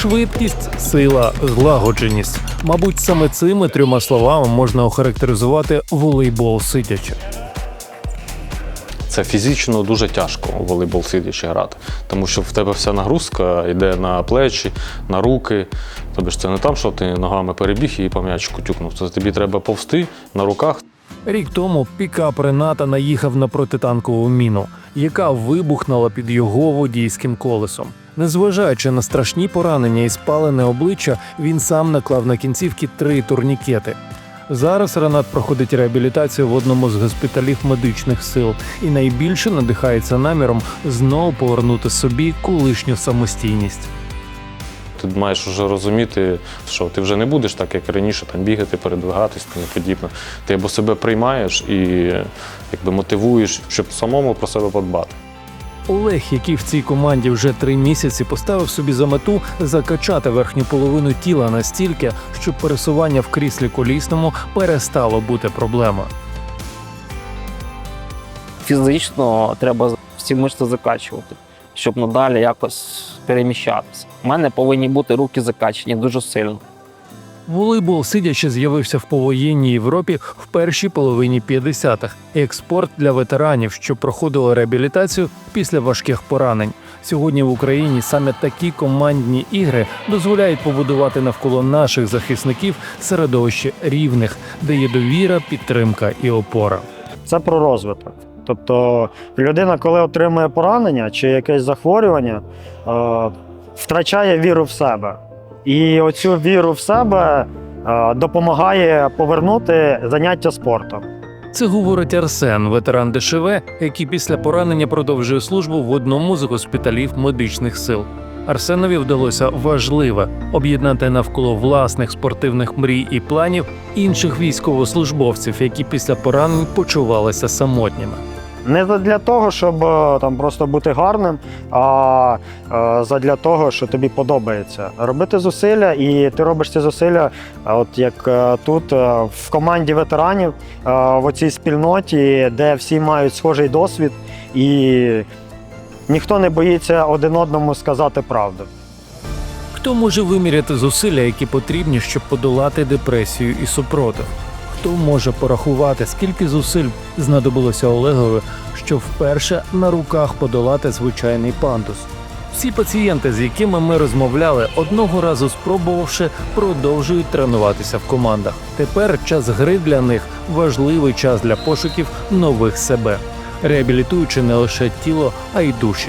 Швидкість, сила, злагодженість. Мабуть, саме цими трьома словами можна охарактеризувати волейбол сидячи. Це фізично дуже тяжко у волейбол сидячи грати, тому що в тебе вся нагрузка йде на плечі, на руки. Тобі ж це не там, що ти ногами перебіг і по м'ячику тюкнув. Це тобі треба повсти на руках. Рік тому пікап Рената наїхав на протитанкову міну, яка вибухнула під його водійським колесом. Незважаючи на страшні поранення і спалене обличчя, він сам наклав на кінцівки три турнікети. Зараз Ренат проходить реабілітацію в одному з госпіталів медичних сил і найбільше надихається наміром знову повернути собі колишню самостійність. Ти маєш вже розуміти, що ти вже не будеш так, як раніше, там бігати, передвигатись тому подібне. Ти або себе приймаєш і якби мотивуєш, щоб самому про себе подбати. Олег, який в цій команді вже три місяці поставив собі за мету закачати верхню половину тіла настільки, щоб пересування в кріслі колісному перестало бути проблемою. фізично треба всі мишці закачувати, щоб надалі якось переміщатися. У мене повинні бути руки закачані дуже сильно. Волейбол сидячи з'явився в повоєнній Європі в першій половині 50-х. як спорт для ветеранів, що проходили реабілітацію після важких поранень. Сьогодні в Україні саме такі командні ігри дозволяють побудувати навколо наших захисників середовище рівних, де є довіра, підтримка і опора. це про розвиток. Тобто людина, коли отримує поранення чи якесь захворювання, е, втрачає віру в себе. І оцю віру в себе е, допомагає повернути заняття спортом. Це говорить Арсен, ветеран ДШВ, який після поранення продовжує службу в одному з госпіталів медичних сил. Арсенові вдалося важливе об'єднати навколо власних спортивних мрій і планів інших військовослужбовців, які після поранень почувалися самотніми. Не для того, щоб е, там просто бути гарним, а е, задля того, що тобі подобається. Робити зусилля, і ти робиш ці зусилля, е, от як тут, в команді ветеранів, в оцій спільноті, де всі мають схожий досвід, і ніхто не боїться один одному сказати правду. Хто може виміряти зусилля, які потрібні, щоб подолати депресію і супротив? Хто може порахувати, скільки зусиль знадобилося Олегові, щоб вперше на руках подолати звичайний пандус? Всі пацієнти, з якими ми розмовляли, одного разу спробувавши, продовжують тренуватися в командах. Тепер час гри для них важливий час для пошуків нових себе, реабілітуючи не лише тіло, а й душі.